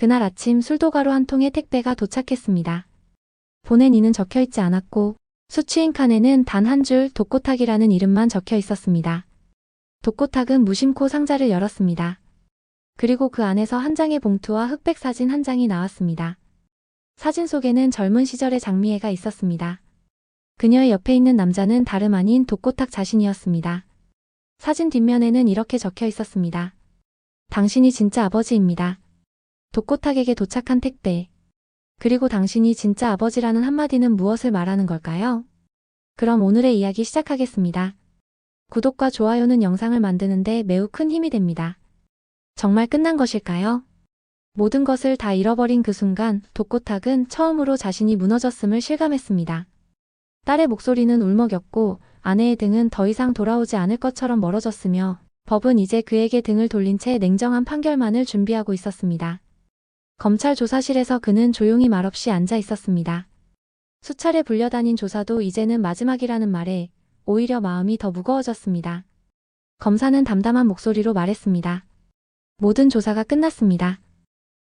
그날 아침 술도가루 한 통의 택배가 도착했습니다. 보낸 이는 적혀 있지 않았고 수취인 칸에는 단 한 줄 독고탁이라는 이름만 적혀 있었습니다. 독고탁은 무심코 상자를 열었습니다. 그리고 그 안에서 한 장의 봉투와 흑백 사진 한 장이 나왔습니다. 사진 속에는 젊은 시절의 장미애가 있었습니다. 그녀의 옆에 있는 남자는 다름 아닌 독고탁 자신이었습니다. 사진 뒷면에는 이렇게 적혀 있었습니다. 당신이 진짜 아버지입니다. 독고탁에게 도착한 택배. 그리고 당신이 진짜 아버지라는 한마디는 무엇을 말하는 걸까요? 그럼 오늘의 이야기 시작하겠습니다. 구독과 좋아요는 영상을 만드는데 매우 큰 힘이 됩니다. 정말 끝난 것일까요? 모든 것을 다 잃어버린 그 순간 독고탁은 처음으로 자신이 무너졌음을 실감했습니다. 딸의 목소리는 울먹였고 아내의 등은 더 이상 돌아오지 않을 것처럼 멀어졌으며 법은 이제 그에게 등을 돌린 채 냉정한 판결만을 준비하고 있었습니다. 검찰 조사실에서 그는 조용히 말없이 앉아 있었습니다. 수차례 불려다닌 조사도 이제는 마지막이라는 말에 오히려 마음이 더 무거워졌습니다. 검사는 담담한 목소리로 말했습니다. 모든 조사가 끝났습니다.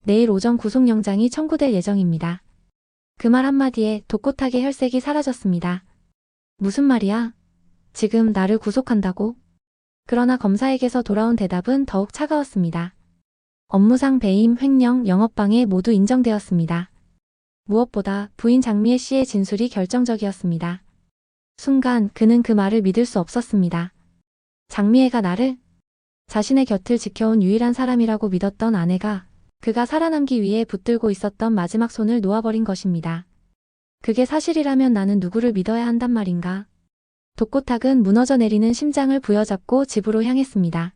내일 오전 구속영장이 청구될 예정입니다. 그 말 한마디에 독고탁의 혈색이 사라졌습니다. 무슨 말이야? 지금 나를 구속한다고? 그러나 검사에게서 돌아온 대답은 더욱 차가웠습니다. 업무상 배임, 횡령, 영업방해 모두 인정되었습니다. 무엇보다 부인 장미애 씨의 진술이 결정적이었습니다. 순간 그는 그 말을 믿을 수 없었습니다. 장미애가 나를 자신의 곁을 지켜온 유일한 사람이라고 믿었던 아내가 그가 살아남기 위해 붙들고 있었던 마지막 손을 놓아버린 것입니다. 그게 사실이라면 나는 누구를 믿어야 한단 말인가? 독고탁은 무너져 내리는 심장을 부여잡고 집으로 향했습니다.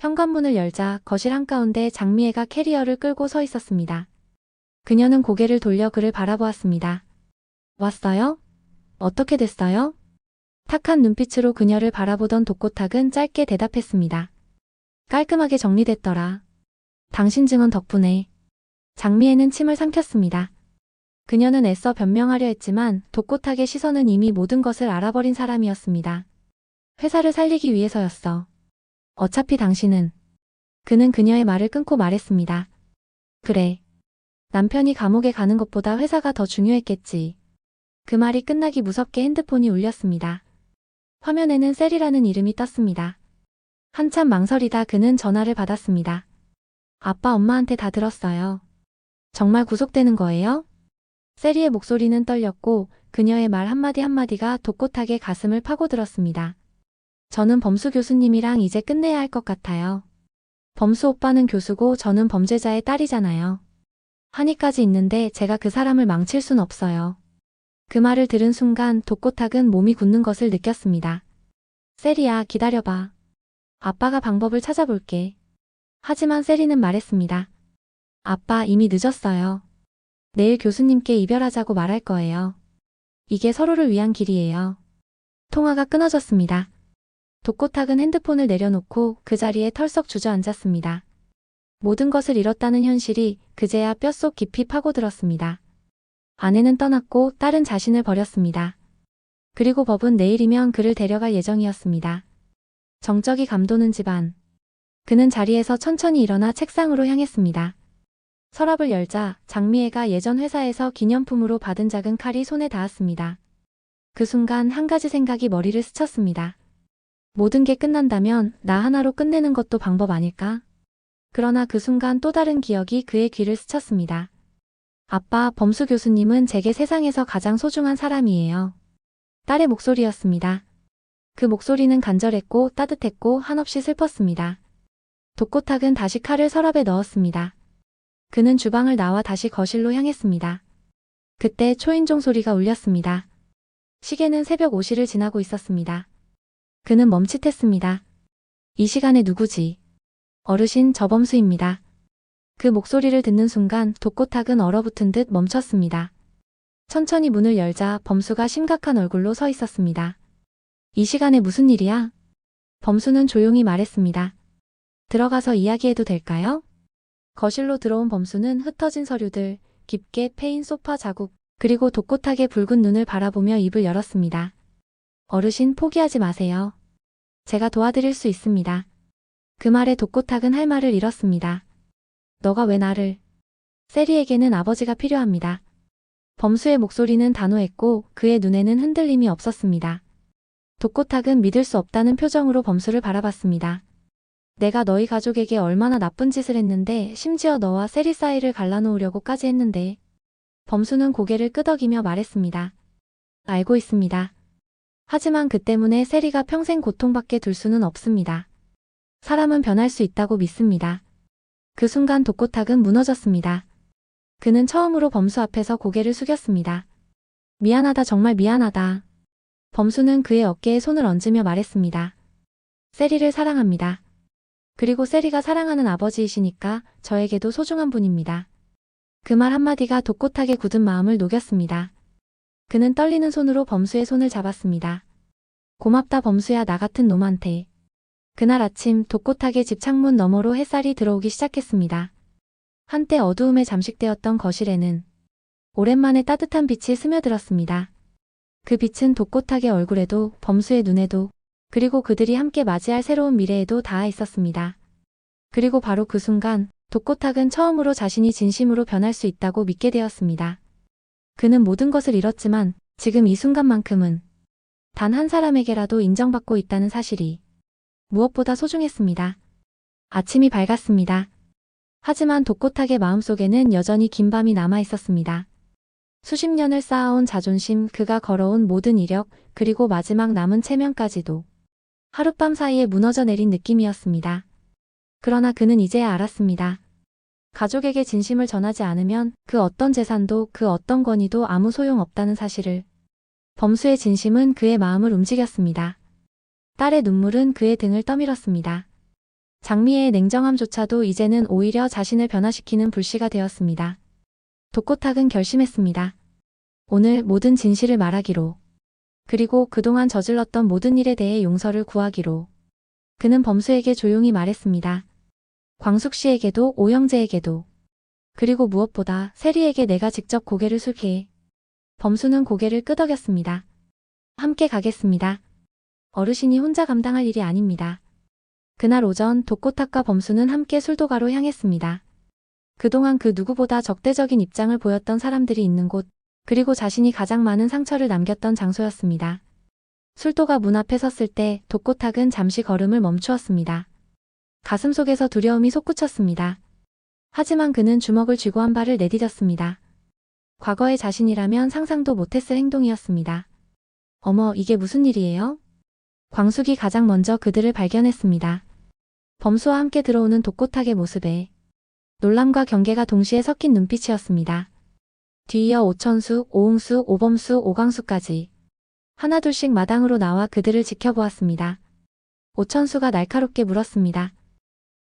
현관문을 열자 거실 한가운데 장미애가 캐리어를 끌고 서 있었습니다. 그녀는 고개를 돌려 그를 바라보았습니다. 왔어요? 어떻게 됐어요? 탁한 눈빛으로 그녀를 바라보던 독고탁은 짧게 대답했습니다. 깔끔하게 정리됐더라. 당신 증언 덕분에. 장미애는 침을 삼켰습니다. 그녀는 애써 변명하려 했지만 독고탁의 시선은 이미 모든 것을 알아버린 사람이었습니다. 회사를 살리기 위해서였어. 어차피 당신은. 그는 그녀의 말을 끊고 말했습니다. 그래. 남편이 감옥에 가는 것보다 회사가 더 중요했겠지. 그 말이 끝나기 무섭게 핸드폰이 울렸습니다. 화면에는 셀이라는 이름이 떴습니다. 한참 망설이다 그는 전화를 받았습니다. 아빠 엄마한테 다 들었어요. 정말 구속되는 거예요? 세리의 목소리는 떨렸고 그녀의 말 한마디 한마디가 독고하게 가슴을 파고들었습니다. 저는 범수 교수님이랑 이제 끝내야 할 것 같아요. 범수 오빠는 교수고 저는 범죄자의 딸이잖아요. 한이까지 있는데 제가 그 사람을 망칠 순 없어요. 그 말을 들은 순간 독고탁은 몸이 굳는 것을 느꼈습니다. 세리야, 기다려봐. 아빠가 방법을 찾아볼게. 하지만 세리는 말했습니다. 아빠, 이미 늦었어요. 내일 교수님께 이별하자고 말할 거예요. 이게 서로를 위한 길이에요. 통화가 끊어졌습니다. 독고탁은 핸드폰을 내려놓고 그 자리에 털썩 주저앉았습니다. 모든 것을 잃었다는 현실이 그제야 뼛속 깊이 파고들었습니다. 아내는 떠났고 딸은 자신을 버렸습니다. 그리고 법은 내일이면 그를 데려갈 예정이었습니다. 정적이 감도는 집안. 그는 자리에서 천천히 일어나 책상으로 향했습니다. 서랍을 열자 장미애가 예전 회사에서 기념품으로 받은 작은 칼이 손에 닿았습니다. 그 순간 한 가지 생각이 머리를 스쳤습니다. 모든 게 끝난다면 나 하나로 끝내는 것도 방법 아닐까? 그러나 그 순간 또 다른 기억이 그의 귀를 스쳤습니다. 아빠, 범수 교수님은 제게 세상에서 가장 소중한 사람이에요. 딸의 목소리였습니다. 그 목소리는 간절했고 따뜻했고 한없이 슬펐습니다. 독고탁은 다시 칼을 서랍에 넣었습니다. 그는 주방을 나와 다시 거실로 향했습니다. 그때 초인종 소리가 울렸습니다. 시계는 새벽 5시를 지나고 있었습니다. 그는 멈칫했습니다. 이 시간에 누구지? 어르신 저범수입니다. 그 목소리를 듣는 순간 독고탁은 얼어붙은 듯 멈췄습니다. 천천히 문을 열자 범수가 심각한 얼굴로 서 있었습니다. 이 시간에 무슨 일이야? 범수는 조용히 말했습니다. 들어가서 이야기해도 될까요? 거실로 들어온 범수는 흩어진 서류들, 깊게 패인 소파 자국, 그리고 독고탁의 붉은 눈을 바라보며 입을 열었습니다. 어르신 포기하지 마세요. 제가 도와드릴 수 있습니다. 그 말에 독고탁은 할 말을 잃었습니다. 너가 왜 나를 세리에게는 아버지가 필요합니다. 범수의 목소리는 단호했고 그의 눈에는 흔들림이 없었습니다. 독고탁은 믿을 수 없다는 표정으로 범수를 바라봤습니다. 내가 너희 가족에게 얼마나 나쁜 짓을 했는데 심지어 너와 세리 사이를 갈라놓으려고까지 했는데 범수는 고개를 끄덕이며 말했습니다. 알고 있습니다. 하지만 그 때문에 세리가 평생 고통받게 둘 수는 없습니다. 사람은 변할 수 있다고 믿습니다. 그 순간 독고탁은 무너졌습니다. 그는 처음으로 범수 앞에서 고개를 숙였습니다. 미안하다 정말 미안하다. 범수는 그의 어깨에 손을 얹으며 말했습니다. 세리를 사랑합니다. 그리고 세리가 사랑하는 아버지이시니까 저에게도 소중한 분입니다. 그 말 한마디가 독고탁의 굳은 마음을 녹였습니다. 그는 떨리는 손으로 범수의 손을 잡았습니다. 고맙다 범수야 나 같은 놈한테. 그날 아침 독고탁의 집 창문 너머로 햇살이 들어오기 시작했습니다. 한때 어두움에 잠식되었던 거실에는 오랜만에 따뜻한 빛이 스며들었습니다. 그 빛은 독고탁의 얼굴에도 범수의 눈에도 그리고 그들이 함께 맞이할 새로운 미래에도 닿아 있었습니다. 그리고 바로 그 순간 독고탁은 처음으로 자신이 진심으로 변할 수 있다고 믿게 되었습니다. 그는 모든 것을 잃었지만 지금 이 순간만큼은 단 한 사람에게라도 인정받고 있다는 사실이 무엇보다 소중했습니다. 아침이 밝았습니다. 하지만 독고탁의 마음속에는 여전히 긴 밤이 남아 있었습니다. 수십 년을 쌓아온 자존심, 그가 걸어온 모든 이력, 그리고 마지막 남은 체면까지도 하룻밤 사이에 무너져 내린 느낌이었습니다. 그러나 그는 이제야 알았습니다. 가족에게 진심을 전하지 않으면 그 어떤 재산도 그 어떤 권위도 아무 소용 없다는 사실을. 범수의 진심은 그의 마음을 움직였습니다. 딸의 눈물은 그의 등을 떠밀었습니다. 장미의 냉정함조차도 이제는 오히려 자신을 변화시키는 불씨가 되었습니다. 독고탁은 결심했습니다. 오늘 모든 진실을 말하기로. 그리고 그동안 저질렀던 모든 일에 대해 용서를 구하기로. 그는 범수에게 조용히 말했습니다. 광숙 씨에게도 오영재에게도. 그리고 무엇보다 세리에게 내가 직접 고개를 숙게 해. 범수는 고개를 끄덕였습니다. 함께 가겠습니다. 어르신이 혼자 감당할 일이 아닙니다. 그날 오전 독고탁과 범수는 함께 술도가로 향했습니다. 그동안 그 누구보다 적대적인 입장을 보였던 사람들이 있는 곳, 그리고 자신이 가장 많은 상처를 남겼던 장소였습니다. 술도가 문 앞에 섰을 때 독고탁은 잠시 걸음을 멈추었습니다. 가슴 속에서 두려움이 솟구쳤습니다. 하지만 그는 주먹을 쥐고 한 발을 내디뎠습니다. 과거의 자신이라면 상상도 못했을 행동이었습니다. 어머, 이게 무슨 일이에요? 광숙이 가장 먼저 그들을 발견했습니다. 범수와 함께 들어오는 독고탁의 모습에 놀람과 경계가 동시에 섞인 눈빛이었습니다. 뒤이어 오천수, 오홍수, 오범수, 오광수까지 하나둘씩 마당으로 나와 그들을 지켜보았습니다. 오천수가 날카롭게 물었습니다.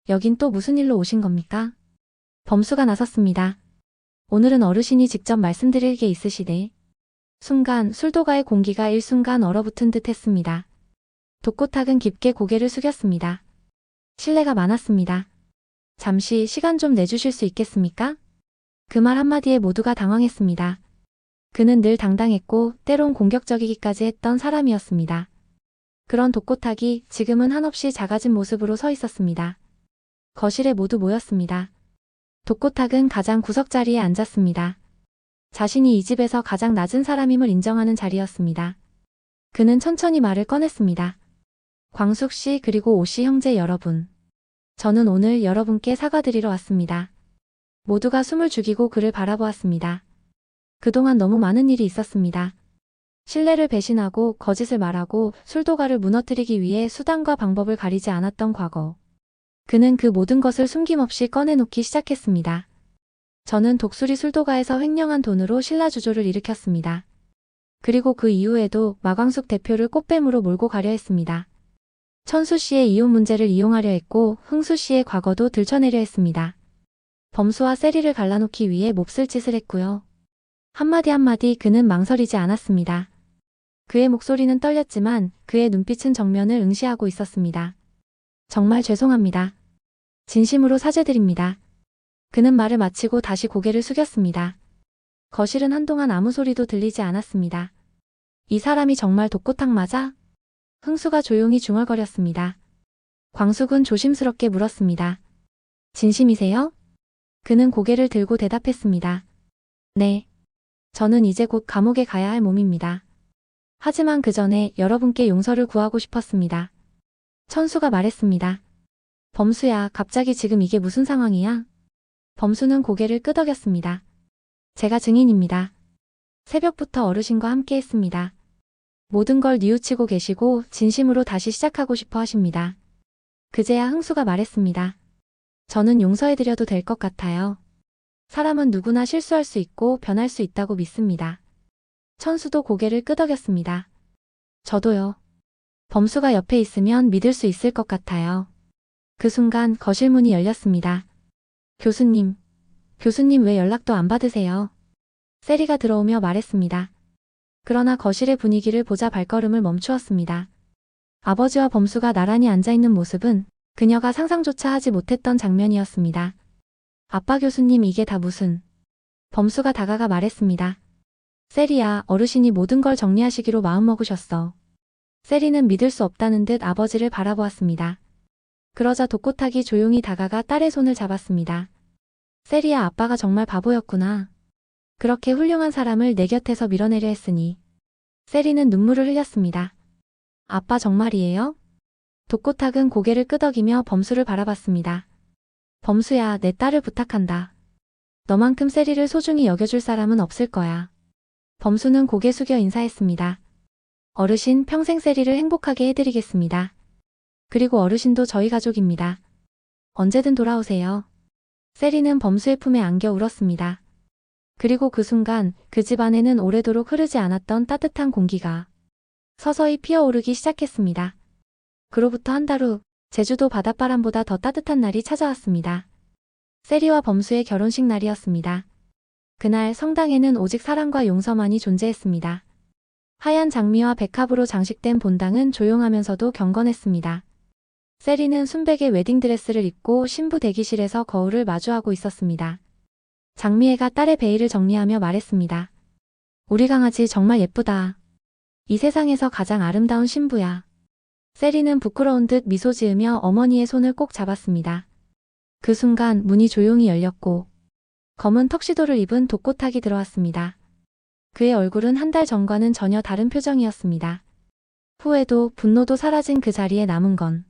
여긴 또 무슨 일로 오신 겁니까? 범수가 나섰습니다. 오늘은 어르신이 직접 말씀드릴 게 있으시대. 순간 술도가의 공기가 일순간 얼어붙은 듯 했습니다. 독고탁은 깊게 고개를 숙였습니다. 신뢰가 많았습니다. 잠시 시간 좀 내주실 수 있겠습니까? 그 말 한마디에 모두가 당황했습니다. 그는 늘 당당했고 때론 공격적이기까지 했던 사람이었습니다. 그런 독고탁이 지금은 한없이 작아진 모습으로 서 있었습니다. 거실에 모두 모였습니다. 독고탁은 가장 구석자리에 앉았습니다. 자신이 이 집에서 가장 낮은 사람임을 인정하는 자리였습니다. 그는 천천히 말을 꺼냈습니다. 광숙 씨 그리고 오씨 형제 여러분. 저는 오늘 여러분께 사과드리러 왔습니다. 모두가 숨을 죽이고 그를 바라보았습니다. 그동안 너무 많은 일이 있었습니다. 신뢰를 배신하고 거짓을 말하고 술도가를 무너뜨리기 위해 수단과 방법을 가리지 않았던 과거. 그는 그 모든 것을 숨김없이 꺼내놓기 시작했습니다. 저는 독수리 술도가에서 횡령한 돈으로 신라주조를 일으켰습니다. 그리고 그 이후에도 마광숙 대표를 꽃뱀으로 몰고 가려 했습니다. 천수 씨의 이혼 문제를 이용하려 했고 흥수 씨의 과거도 들춰내려 했습니다. 범수와 세리를 갈라놓기 위해 몹쓸 짓을 했고요. 한마디 한마디 그는 망설이지 않았습니다. 그의 목소리는 떨렸지만 그의 눈빛은 정면을 응시하고 있었습니다. 정말 죄송합니다. 진심으로 사죄드립니다. 그는 말을 마치고 다시 고개를 숙였습니다. 거실은 한동안 아무 소리도 들리지 않았습니다. 이 사람이 정말 독고탁 맞아? 흥수가 조용히 중얼거렸습니다. 광숙은 조심스럽게 물었습니다. 진심이세요? 그는 고개를 들고 대답했습니다. 네. 저는 이제 곧 감옥에 가야 할 몸입니다. 하지만 그 전에 여러분께 용서를 구하고 싶었습니다. 천수가 말했습니다. 범수야, 갑자기 지금 이게 무슨 상황이야? 범수는 고개를 끄덕였습니다. 제가 증인입니다. 새벽부터 어르신과 함께 했습니다. 모든 걸 뉘우치고 계시고 진심으로 다시 시작하고 싶어 하십니다. 그제야 흥수가 말했습니다. 저는 용서해드려도 될 것 같아요. 사람은 누구나 실수할 수 있고 변할 수 있다고 믿습니다. 천수도 고개를 끄덕였습니다. 저도요. 범수가 옆에 있으면 믿을 수 있을 것 같아요. 그 순간 거실 문이 열렸습니다. 교수님, 교수님 왜 연락도 안 받으세요? 세리가 들어오며 말했습니다. 그러나 거실의 분위기를 보자 발걸음을 멈추었습니다. 아버지와 범수가 나란히 앉아있는 모습은 그녀가 상상조차 하지 못했던 장면이었습니다. 아빠 교수님 이게 다 무슨. 범수가 다가가 말했습니다. 세리야, 어르신이 모든 걸 정리하시기로 마음먹으셨어. 세리는 믿을 수 없다는 듯 아버지를 바라보았습니다. 그러자 독고탁이 조용히 다가가 딸의 손을 잡았습니다. 세리야, 아빠가 정말 바보였구나. 그렇게 훌륭한 사람을 내 곁에서 밀어내려 했으니. 세리는 눈물을 흘렸습니다. 아빠 정말이에요? 독고탁은 고개를 끄덕이며 범수를 바라봤습니다. 범수야, 내 딸을 부탁한다. 너만큼 세리를 소중히 여겨줄 사람은 없을 거야. 범수는 고개 숙여 인사했습니다. 어르신 평생 세리를 행복하게 해드리겠습니다. 그리고 어르신도 저희 가족입니다. 언제든 돌아오세요. 세리는 범수의 품에 안겨 울었습니다. 그리고 그 순간 그 집 안에는 오래도록 흐르지 않았던 따뜻한 공기가 서서히 피어오르기 시작했습니다. 그로부터 한 달 후 제주도 바닷바람보다 더 따뜻한 날이 찾아왔습니다. 세리와 범수의 결혼식 날이었습니다. 그날 성당에는 오직 사랑과 용서만이 존재했습니다. 하얀 장미와 백합으로 장식된 본당은 조용하면서도 경건했습니다. 세리는 순백의 웨딩드레스를 입고 신부 대기실에서 거울을 마주하고 있었습니다. 장미애가 딸의 베일을 정리하며 말했습니다. 우리 강아지 정말 예쁘다. 이 세상에서 가장 아름다운 신부야. 세리는 부끄러운 듯 미소 지으며 어머니의 손을 꼭 잡았습니다. 그 순간 문이 조용히 열렸고 검은 턱시도를 입은 독고탁이 들어왔습니다. 그의 얼굴은 한 달 전과는 전혀 다른 표정이었습니다. 후회도 분노도 사라진 그 자리에 남은 건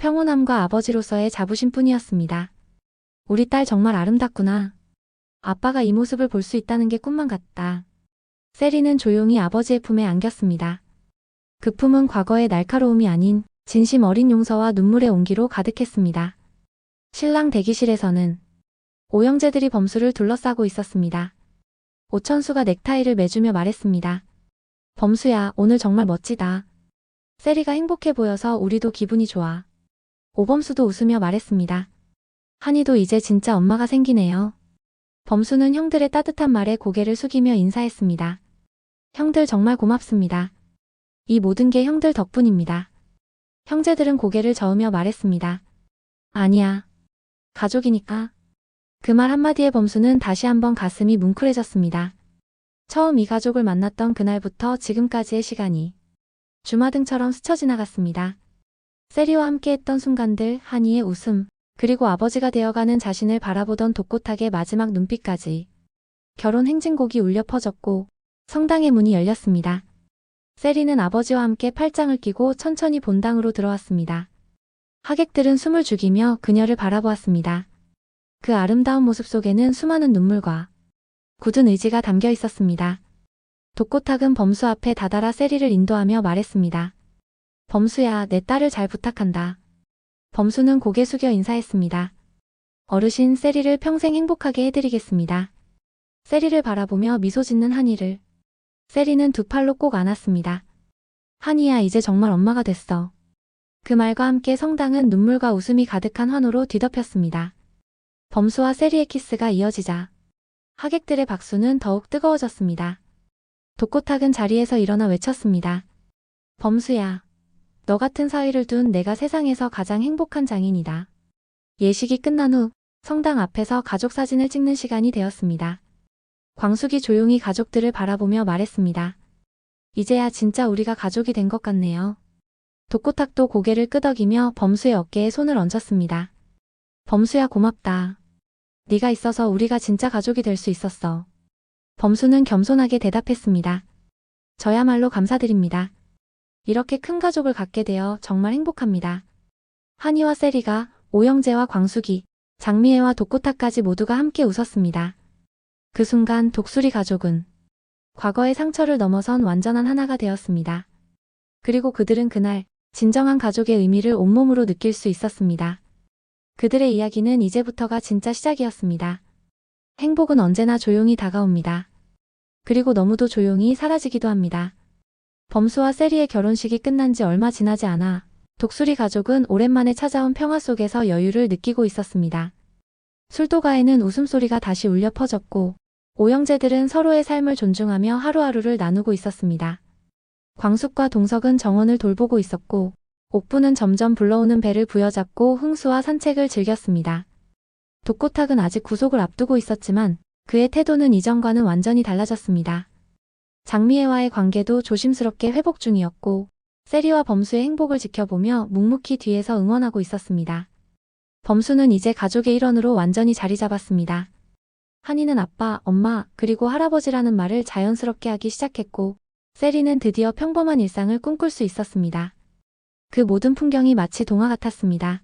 평온함과 아버지로서의 자부심 뿐이었습니다. 우리 딸 정말 아름답구나. 아빠가 이 모습을 볼 수 있다는 게 꿈만 같다. 세리는 조용히 아버지의 품에 안겼습니다. 그 품은 과거의 날카로움이 아닌 진심 어린 용서와 눈물의 온기로 가득했습니다. 신랑 대기실에서는 오형제들이 범수를 둘러싸고 있었습니다. 오천수가 넥타이를 매주며 말했습니다. 범수야, 오늘 정말 멋지다. 세리가 행복해 보여서 우리도 기분이 좋아. 오범수도 웃으며 말했습니다. 한이도 이제 진짜 엄마가 생기네요. 범수는 형들의 따뜻한 말에 고개를 숙이며 인사했습니다. 형들 정말 고맙습니다. 이 모든 게 형들 덕분입니다. 형제들은 고개를 저으며 말했습니다. 아니야. 가족이니까. 그 말 한마디에 범수는 다시 한번 가슴이 뭉클해졌습니다. 처음 이 가족을 만났던 그날부터 지금까지의 시간이 주마등처럼 스쳐 지나갔습니다. 세리와 함께 했던 순간들, 한이의 웃음, 그리고 아버지가 되어가는 자신을 바라보던 독고탁의 마지막 눈빛까지 결혼 행진곡이 울려 퍼졌고 성당의 문이 열렸습니다. 세리는 아버지와 함께 팔짱을 끼고 천천히 본당으로 들어왔습니다. 하객들은 숨을 죽이며 그녀를 바라보았습니다. 그 아름다운 모습 속에는 수많은 눈물과 굳은 의지가 담겨 있었습니다. 독고탁은 범수 앞에 다다라 세리를 인도하며 말했습니다. 범수야, 내 딸을 잘 부탁한다. 범수는 고개 숙여 인사했습니다. 어르신 세리를 평생 행복하게 해드리겠습니다. 세리를 바라보며 미소 짓는 한이를. 세리는 두 팔로 꼭 안았습니다. 한이야, 이제 정말 엄마가 됐어. 그 말과 함께 성당은 눈물과 웃음이 가득한 환호로 뒤덮였습니다. 범수와 세리의 키스가 이어지자 하객들의 박수는 더욱 뜨거워졌습니다. 독고탁은 자리에서 일어나 외쳤습니다. 범수야. 너 같은 사위를 둔 내가 세상에서 가장 행복한 장인이다. 예식이 끝난 후 성당 앞에서 가족 사진을 찍는 시간이 되었습니다. 광숙이 조용히 가족들을 바라보며 말했습니다. 이제야 진짜 우리가 가족이 된 것 같네요. 독고탁도 고개를 끄덕이며 범수의 어깨에 손을 얹었습니다. 범수야 고맙다. 네가 있어서 우리가 진짜 가족이 될 수 있었어. 범수는 겸손하게 대답했습니다. 저야말로 감사드립니다. 이렇게 큰 가족을 갖게 되어 정말 행복합니다. 한이와 세리가 오영재와 광숙이, 장미애와 독고타까지 모두가 함께 웃었습니다. 그 순간 독수리 가족은 과거의 상처를 넘어선 완전한 하나가 되었습니다. 그리고 그들은 그날 진정한 가족의 의미를 온몸으로 느낄 수 있었습니다. 그들의 이야기는 이제부터가 진짜 시작이었습니다. 행복은 언제나 조용히 다가옵니다. 그리고 너무도 조용히 사라지기도 합니다. 범수와 세리의 결혼식이 끝난 지 얼마 지나지 않아 독수리 가족은 오랜만에 찾아온 평화 속에서 여유를 느끼고 있었습니다. 술도가에는 웃음소리가 다시 울려 퍼졌고 오영재들은 서로의 삶을 존중하며 하루하루를 나누고 있었습니다. 광숙과 동석은 정원을 돌보고 있었고 옥부는 점점 불러오는 배를 부여잡고 흥수와 산책을 즐겼습니다. 독고탁은 아직 구속을 앞두고 있었지만 그의 태도는 이전과는 완전히 달라졌습니다. 장미애와의 관계도 조심스럽게 회복 중이었고 세리와 범수의 행복을 지켜보며 묵묵히 뒤에서 응원하고 있었습니다. 범수는 이제 가족의 일원으로 완전히 자리 잡았습니다. 한이는 아빠, 엄마, 그리고 할아버지라는 말을 자연스럽게 하기 시작했고 세리는 드디어 평범한 일상을 꿈꿀 수 있었습니다. 그 모든 풍경이 마치 동화 같았습니다.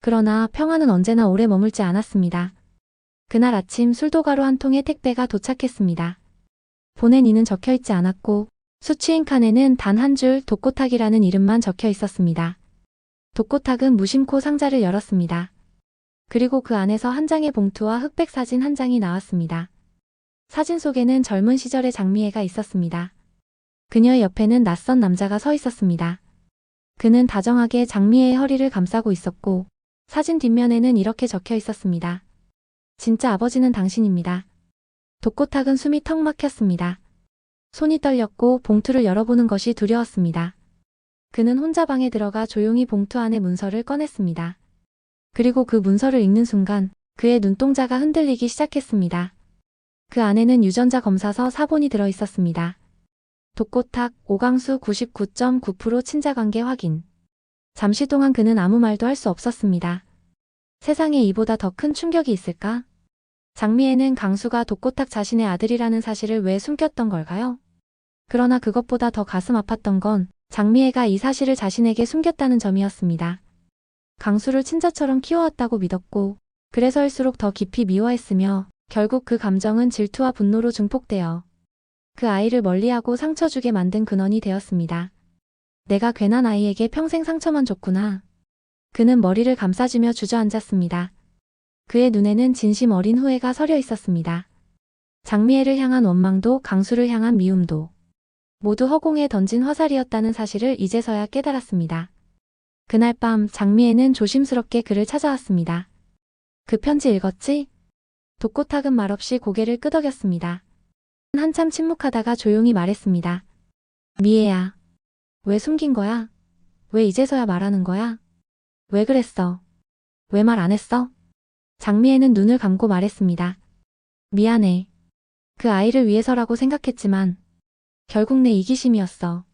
그러나 평화는 언제나 오래 머물지 않았습니다. 그날 아침 술도가루 한 통의 택배가 도착했습니다. 보낸 이는 적혀 있지 않았고 수취인 칸에는 단 한 줄 독고탁이라는 이름만 적혀 있었습니다. 독고탁은 무심코 상자를 열었습니다. 그리고 그 안에서 한 장의 봉투와 흑백 사진 한 장이 나왔습니다. 사진 속에는 젊은 시절의 장미애가 있었습니다. 그녀의 옆에는 낯선 남자가 서 있었습니다. 그는 다정하게 장미애의 허리를 감싸고 있었고 사진 뒷면에는 이렇게 적혀 있었습니다. 진짜 아버지는 당신입니다. 독고탁은 숨이 턱 막혔습니다. 손이 떨렸고 봉투를 열어보는 것이 두려웠습니다. 그는 혼자 방에 들어가 조용히 봉투 안에 문서를 꺼냈습니다. 그리고 그 문서를 읽는 순간 그의 눈동자가 흔들리기 시작했습니다. 그 안에는 유전자 검사서 사본이 들어 있었습니다. 독고탁 오강수 99.9% 친자관계 확인. 잠시 동안 그는 아무 말도 할 수 없었습니다. 세상에 이보다 더 큰 충격이 있을까? 장미애는 강수가 독고탁 자신의 아들이라는 사실을 왜 숨겼던 걸까요? 그러나 그것보다 더 가슴 아팠던 건 장미애가 이 사실을 자신에게 숨겼다는 점이었습니다. 강수를 친자처럼 키워왔다고 믿었고 그래서일수록 더 깊이 미워했으며 결국 그 감정은 질투와 분노로 증폭되어 그 아이를 멀리하고 상처 주게 만든 근원이 되었습니다. 내가 괜한 아이에게 평생 상처만 줬구나. 그는 머리를 감싸주며 주저앉았습니다. 그의 눈에는 진심 어린 후회가 서려 있었습니다. 장미애를 향한 원망도 강수를 향한 미움도 모두 허공에 던진 화살이었다는 사실을 이제서야 깨달았습니다. 그날 밤 장미애는 조심스럽게 그를 찾아왔습니다. 그 편지 읽었지? 독고탁은 말없이 고개를 끄덕였습니다. 한참 침묵하다가 조용히 말했습니다. 미애야. 왜 숨긴 거야? 왜 이제서야 말하는 거야? 왜 그랬어? 왜 말 안 했어? 장미애는 눈을 감고 말했습니다. 미안해. 그 아이를 위해서라고 생각했지만 결국 내 이기심이었어.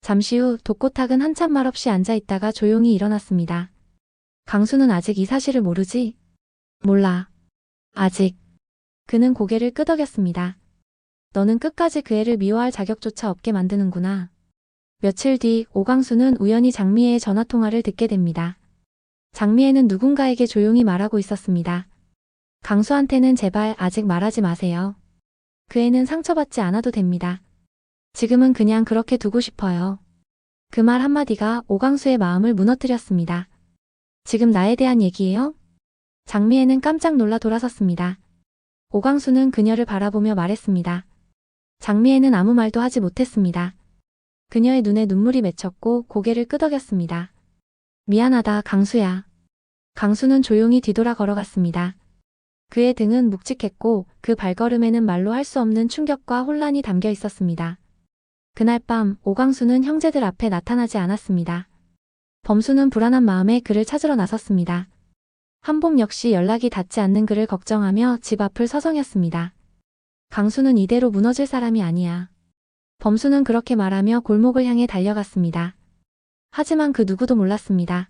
잠시 후 독고탁은 한참 말없이 앉아있다가 조용히 일어났습니다. 강수는 아직 이 사실을 모르지? 몰라. 아직. 그는 고개를 끄덕였습니다. 너는 끝까지 그 애를 미워할 자격조차 없게 만드는구나. 며칠 뒤 오강수는 우연히 장미애의 전화통화를 듣게 됩니다. 장미애는 누군가에게 조용히 말하고 있었습니다. 강수한테는 제발 아직 말하지 마세요. 그 애는 상처받지 않아도 됩니다. 지금은 그냥 그렇게 두고 싶어요. 그 말 한마디가 오강수의 마음을 무너뜨렸습니다. 지금 나에 대한 얘기예요? 장미애는 깜짝 놀라 돌아섰습니다. 오강수는 그녀를 바라보며 말했습니다. 장미애는 아무 말도 하지 못했습니다. 그녀의 눈에 눈물이 맺혔고 고개를 끄덕였습니다. 미안하다, 강수야. 강수는 조용히 뒤돌아 걸어갔습니다. 그의 등은 묵직했고 그 발걸음에는 말로 할 수 없는 충격과 혼란이 담겨 있었습니다. 그날 밤 오강수는 형제들 앞에 나타나지 않았습니다. 범수는 불안한 마음에 그를 찾으러 나섰습니다. 한봄 역시 연락이 닿지 않는 그를 걱정하며 집 앞을 서성였습니다. 강수는 이대로 무너질 사람이 아니야. 범수는 그렇게 말하며 골목을 향해 달려갔습니다. 하지만 그 누구도 몰랐습니다.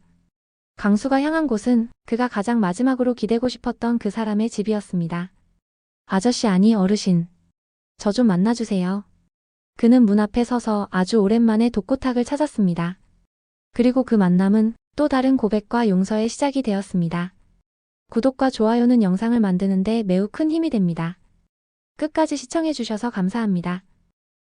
강수가 향한 곳은 그가 가장 마지막으로 기대고 싶었던 그 사람의 집이었습니다. 아저씨 아니 어르신. 저 좀 만나주세요. 그는 문 앞에 서서 아주 오랜만에 독고탁을 찾았습니다. 그리고 그 만남은 또 다른 고백과 용서의 시작이 되었습니다. 구독과 좋아요는 영상을 만드는데 매우 큰 힘이 됩니다. 끝까지 시청해주셔서 감사합니다.